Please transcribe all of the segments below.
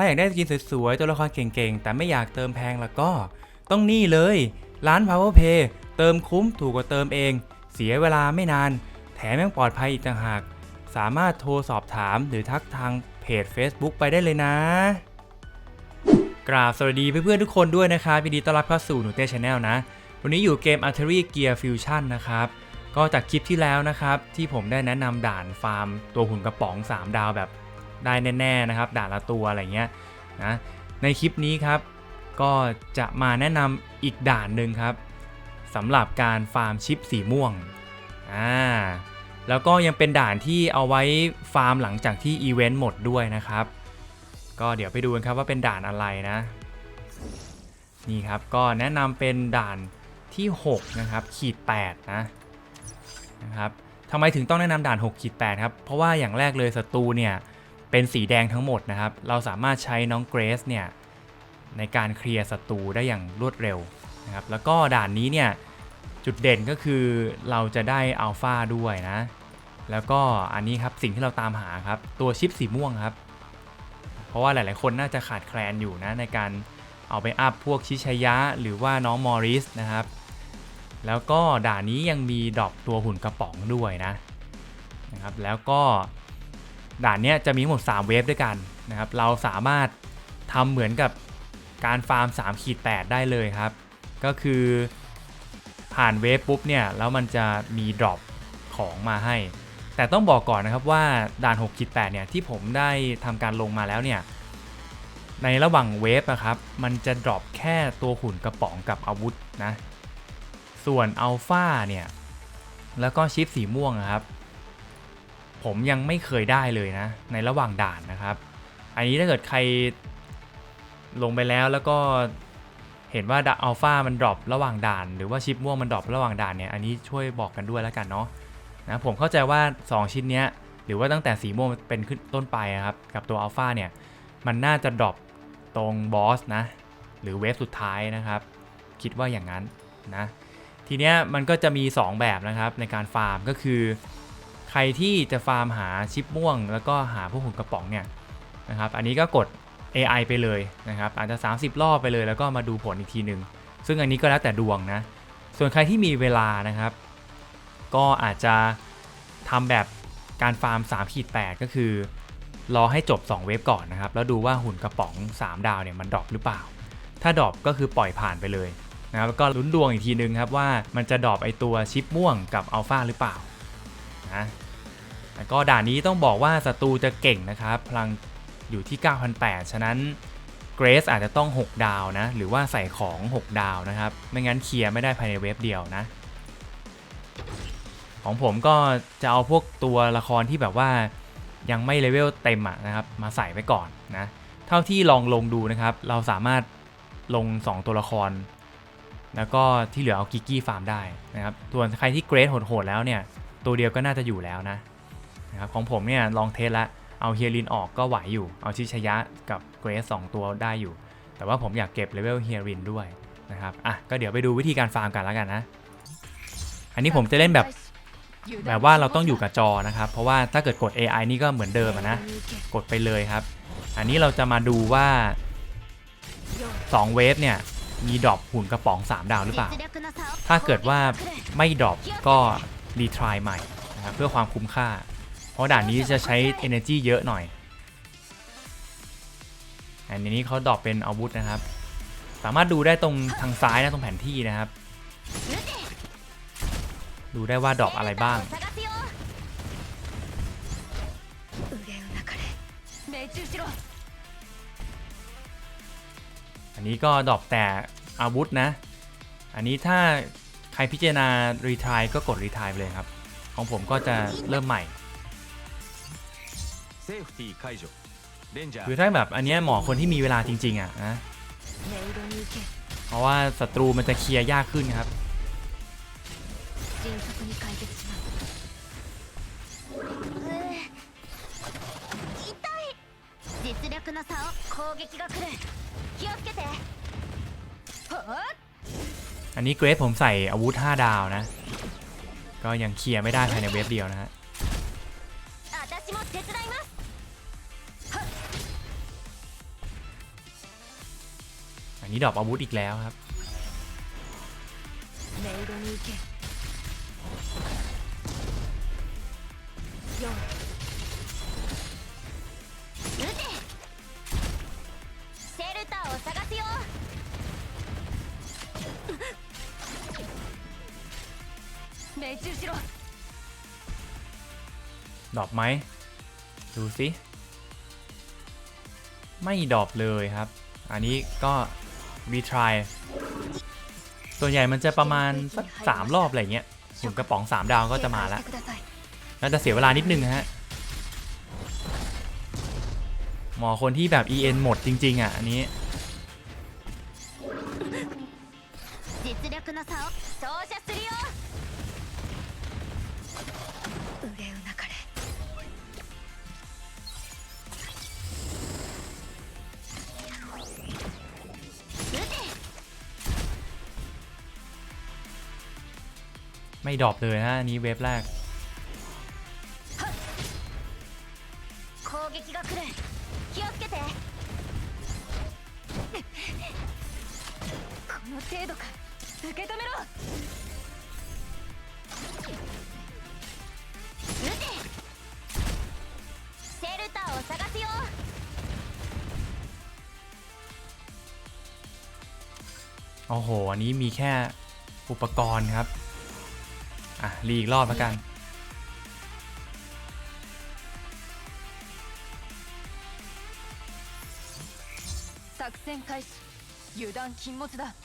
าอยากได้สกินสวยๆ ตัวละครเก่งๆ แต่ไม่อยากเติมแพงแล้วก็ ต้องนี่เลย ร้าน Power Pay เติมคุ้มถูกกว่าเติมเอง เสียเวลาไม่นาน แถมยังปลอดภัยอีกต่างหาก สามารถโทรสอบถามหรือทักทางเพจ Facebook ไปได้เลยนะ กราบสวัสดีเพื่อนๆทุกคนด้วยนะครับยินดีต้อนรับเข้าสู่หนูเต้ชาแนลนะ วันนี้อยู่เกม Artery Gear Fusion นะครับก็จากคลิปที่แล้วนะครับที่ผมได้แนะนำด่านฟาร์ม ตัวหุ่นกระป๋อง 3 ดาวแบบ ได้แน่ๆนะครับด่านละตัวอะไรเงี้ยนะในคลิปนี้ครับ ก็จะมาแนะนำอีกด่านหนึ่งครับสำหรับการฟาร์มชิปสีม่วงอ่าแล้วก็ยังเป็นด่านที่เอาไว้ฟาร์มหลังจากที่อีเวนต์หมดด้วยนะครับ ก็เดี๋ยวไปดูกันครับว่าเป็นด่านอะไรนะ นี่ครับก็แนะนำเป็นด่านที่ 6 นะครับ ขีด 8 นะนะครับทำไมถึงต้องแนะนำด่าน 6 ขีด 8 ครับ เพราะว่าอย่างแรกเลยศัตรูเนี่ย เป็นสีแดงทั้งหมดนะครับ เราสามารถใช้น้องเกรซเนี่ยในการเคลียร์ศัตรูได้อย่างรวดเร็วนะครับ แล้วก็ด่านนี้เนี่ยจุดเด่นก็คือเราจะได้อัลฟาด้วยนะ แล้วก็อันนี้ครับสิ่งที่เราตามหาครับ ตัวชิปสีม่วงครับ เพราะว่าหลายๆ คนน่าจะขาดแคลนอยู่นะในการเอาไปอัพพวกชิชยะหรือว่าน้องมอริสนะครับ แล้วก็ด่านนี้ยังมีดรอปตัวหุ่นกระป๋องด้วยนะนะครับ แล้วก็ ด่านเนี้ยจะมีทั้งหมด 3 เวฟด้วยกันนะครับ เราสามารถทำเหมือนกับการฟาร์ม3ขีด8ได้เลยครับ ก็คือผ่านเวฟปุ๊บเนี่ย แล้วมันจะมีดรอปของมาให้ แต่ต้องบอกก่อนนะครับว่าด่าน6ขีด8เนี่ย ที่ผมได้ทำการลงมาแล้วเนี่ย ในระหว่างเวฟนะครับ มันจะดรอปแค่ตัวหุ่นกระป๋องกับอาวุธนะ ส่วนอัลฟาเนี่ย แล้วก็ชิปสีม่วงอะครับ ผมยังไม่เคยได้เลยนะ ในระหว่างด่านนะครับ อันนี้ถ้าเกิดใครลงไปแล้วแล้วก็เห็นว่าอัลฟามันดรอประหว่างด่าน หรือว่าชิปม่วงมันดรอประหว่างด่านเนี่ย อันนี้ช่วยบอกกันด้วยแล้วกันเนาะนะผมเข้าใจว่า 2 ชิ้นเนี้ยหรือว่าตั้งแต่สีม่วงเป็นขึ้นต้นไปครับ กับตัวอัลฟาเนี่ยมันน่าจะดรอปตรงบอสนะ หรือเวฟสุดท้ายนะครับ คิดว่าอย่างนั้นนะทีเนี้ยมันก็จะมี 2 แบบนะครับในการฟาร์มก็คือ ใครที่จะฟาร์มหาชิปม่วง แล้วก็หาพวกหุ่นกระป๋องเนี่ยนะครับอันนี้ก็กด AI ไปเลยนะครับอาจจะ 30 รอบไปเลย แล้วก็มาดูผลอีกทีหนึ่งซึ่งอันนี้ก็แล้วแต่ดวงนะส่วนใครที่มีเวลานะครับ ก็อาจจะทำแบบการฟาร์ม3ขีด8ก็คือ รอให้จบ 2 เวฟก่อนนะครับ แล้วดูว่าหุ่นกระป๋อง 3 ดาวเนี่ยมันดรอปหรือเปล่า ถ้าดรอปก็คือปล่อยผ่านไปเลยนะครับแล้วก็ลุ้นดวงอีกทีนึงครับว่ามันจะดรอปไอตัวชิปม่วงกับอัลฟาหรือเปล่า นะแล้วก็ด่านนี้ต้องบอกว่าศัตรูจะเก่งนะครับ พลังอยู่ที่ 9,800 ฉะนั้นเกรซอาจจะต้อง 6 ดาวนะ หรือว่าใส่ของ 6 ดาวนะครับ ไม่งั้นเคลียร์ไม่ได้ภายในเวฟเดียวนะ ของผมก็จะเอาพวกตัวละครที่แบบว่ายังไม่เลเวลเต็มอะนะครับ มาใส่ไว้ก่อนนะ เท่าที่ลองลงดูนะครับ เราสามารถลง 2 ตัวละคร แล้วก็ที่เหลือเอากิกกี้ฟาร์มได้นะครับส่วนใครที่เกรดโหดๆแล้วเนี่ย ตัวเดียวก็น่าจะอยู่แล้วนะนะครับของผมเนี่ยลองเทสล้วเอาเฮียรินออกก็ไหวอยู่ เอาชิชยะกับเกรสองตัวได้อยู่ แต่ว่าผมอยากเก็บเลเวลเฮียรินด้วยนะครับอะก็เดี๋ยวไปดูวิธีการฟาร์มกันแล้วกันนะ อันนี้ผมจะเล่นแบบแบบว่าเราต้องอยู่กับจอนะครับ เพราะว่าถ้าเกิดกด AI นี่ก็เหมือนเดิมนะ กดไปเลยครับ อันนี้เราจะมาดูว่า 2 เวฟเนี่ย มีดรอปหุ่นกระป๋อง 3 ดาวหรือเปล่า ถ้าเกิดว่าไม่ดรอปก็ รีทรายใหม่นะครับเพื่อความคุ้มค่า เพราะด่านนี้จะใช้ energy เยอะหน่อย อันนี้เขาดรอปเป็นอาวุธนะครับ สามารถดูได้ตรงทางซ้ายนะตรงแผนที่นะครับ ดูได้ว่าดรอปอะไรบ้างอันนี้ก็ดรอปแต่อาวุธนะ อันนี้ถ้า ใครพิจารณารีทายก็กดรีทายไปเลยครับ ของผมก็จะเริ่มใหม่ คือถ้าแบบอันนี้หมอคนที่มีเวลาจริง ๆ อะนะเพราะว่าศัตรูมันจะเคลียร์ยากขึ้นครับ実力の差 อันนี้เกรดผมใส่อาวุธ 5 ดาวนะ ก็ยังเคลียร์ไม่ได้ภายในเวฟเดียวนะฮะอันนี้ดรอปอาวุธอีกแล้วครับ4 中しろ ดรอปไหม ดูสิ ไม่ดรอปเลยครับ อันนี้ก็รีทรายส่วนใหญ่มันจะประมาณสักสามรอบอะไรเงี้ยหุ่นกระป๋องสามดาวก็จะมาแล้ว 警戒してください น่าจะเสียเวลานิดนึงนะฮะ หมอคนที่แบบ EN หมดจริง ๆ อ่ะ อันนี้ ไม่ดรอปเลยนะอันนี้เวฟแรก 攻撃が来る気をつけてこの程度か受け止めろ撃てシェルターを探すよ โอ้โห อันนี้มีแค่อุปกรณ์ครับ อ่ะ รีอีกรอบแล้วกัน 作戦開始油断禁物だ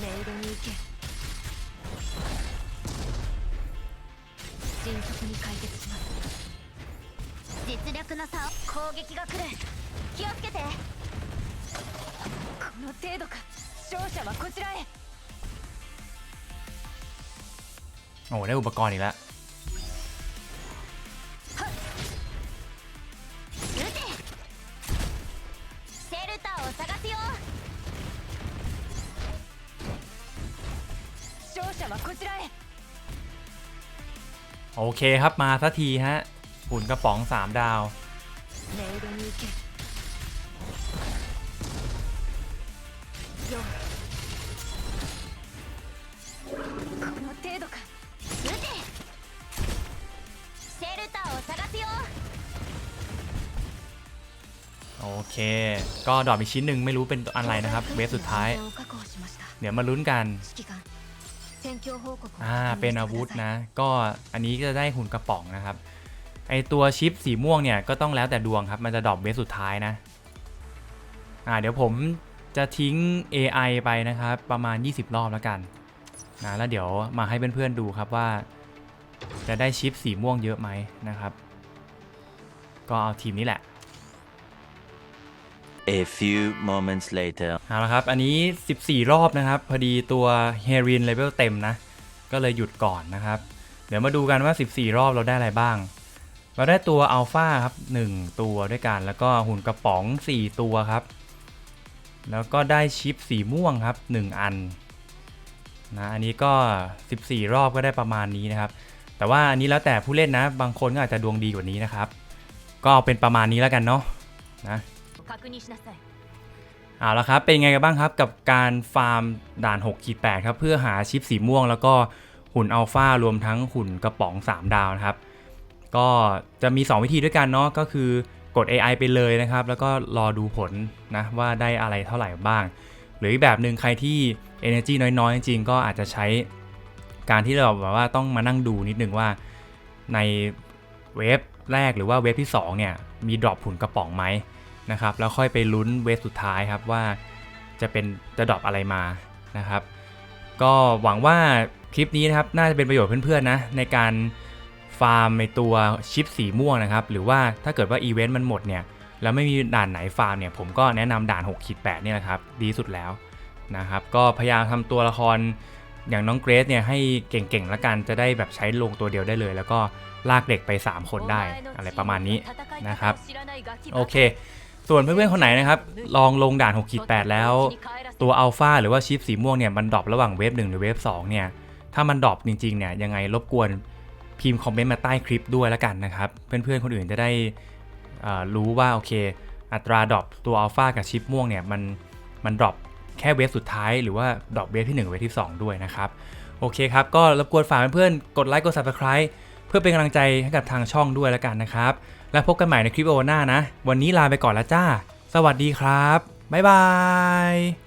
メイドに行け迅速に解決します実力の差を攻撃が来る気をつけてこの程度か勝者はこちらへ โอ้ได้อุปกรณ์อีกแล้วโอเคครับมาสักทีฮะหุ่นกระป๋องสามดาว Yeah. シェルターを探すよ โอเค ก็ดรอปอีกชิ้นหนึ่งไม่รู้เป็นอะไรนะครับ เวฟสุดท้าย 確保しました เดี๋ยวมาลุ้นกัน 指揮官戦況報告を อ่า 確認 เป็น して อา ください วุธนะ ก็อันนี้จะได้หุ่นกระป๋องนะครับ ไอตัวชิปสีม่วงเนี่ยก็ต้องแล้วแต่ดวงครับ มันจะดรอปเวฟสุดท้ายนะ อ่า เดี๋ยวผมจะทิ้ง AI ไปนะครับ ประมาณ 20 รอบแล้วกัน นะแล้วเดี๋ยวมาให้เพื่อนๆดูครับว่า จะได้ชิปสีม่วงเยอะไหมนะครับ ก็เอาทีมนี้แหละ A few moments later. เอาละครับ อันนี้ 14 รอบนะครับ พอดีตัวเฮรินเลเวลเต็มนะ ก็เลยหยุดก่อนนะครับ เดี๋ยวมาดูกันว่า 14 รอบเราได้อะไรบ้าง เราได้ตัวอัลฟาครับ 1 ตัวด้วยกัน แล้วก็หุ่นกระป๋อง 4 ตัวครับ แล้วก็ได้ชิปสีม่วงครับ 1 อัน นะอันนี้ก็ 14 รอบก็ได้ประมาณนี้นะครับ แต่ว่าอันนี้แล้วแต่ผู้เล่นนะ บางคนก็อาจจะดวงดีกว่านี้นะครับ ก็เป็นประมาณนี้แล้วกันเนาะนะเอาละครับ เป็นไงกันบ้างครับกับการฟาร์มด่าน6ขีด8ครับเพื่อหาชิปสีม่วง แล้วก็หุ่นอัลฟารวมทั้งหุ่นกระป๋อง 3 ดาวนะครับ ก็จะมี 2 วิธีด้วยกันเนาะก็คือกด AI ไปเลยนะครับ แล้วก็รอดูผลนะว่าได้อะไรเท่าไหร่บ้าง หรืออีกแบบหนึ่งใครที่ Energy น้อยๆ จริงๆก็อาจจะใช้การที่เราแบบว่าต้องมานั่งดูนิดนึงว่าในเวฟแรกหรือว่าเวฟที่ 2 เนี่ย มีดรอปหุ่นกระป๋องไหมนะครับแล้วค่อยไปลุ้นเวฟสุดท้ายครับว่าจะเป็นจะดรอปอะไรมานะครับ ก็หวังว่าคลิปนี้นะครับน่าจะเป็นประโยชน์เพื่อนๆนะในการฟาร์มในตัวชิปสีม่วงนะครับ หรือว่าถ้าเกิดว่าอีเวนต์มันหมดเนี่ย แล้วไม่มีด่านไหนฟาร์มเนี่ยผมก็แนะนำด่าน6ขีด8เนี่ยแหละครับดีสุดแล้วนะครับก็พยายามทำตัวละครอย่างน้องเกรซเนี่ยให้เก่งๆแล้วกันจะได้แบบใช้ลงตัวเดียวได้เลย แล้วก็ลากเด็กไป 3 คนได้อะไรประมาณนี้นะครับโอเค ส่วนเพื่อนๆคนไหนนะครับลองลงด่าน6ขีด8แล้ว ตัวอัลฟาหรือว่าชิปสีม่วงเนี่ยมันดรอประหว่างเวฟ1หรือเวฟ2เนี่ยถ้ามันดรอปจริงๆเนี่ยยังไงรบกวนพิมพ์คอมเมนต์มาใต้คลิปด้วยแล้วกันนะครับ เพื่อนๆคนอื่นจะได้ รู้ว่าโอเค อัตราดรอปตัวอัลฟากับชิปม่วงเนี่ยมันมันดรอปแค่เวฟสุดท้ายหรือว่าดรอปเวฟที่ 1 เวฟที่ 2 ด้วยนะครับ โอเคครับ ก็รบกวนฝากเพื่อนๆกดไลค์กด subscribe เพื่อเป็นกำลังใจให้กับทางช่องด้วยแล้วกันนะครับ แล้วพบกันใหม่ในคลิปโอหน้านะ วันนี้ลาไปก่อนแล้วจ้า สวัสดีครับ บ๊ายบาย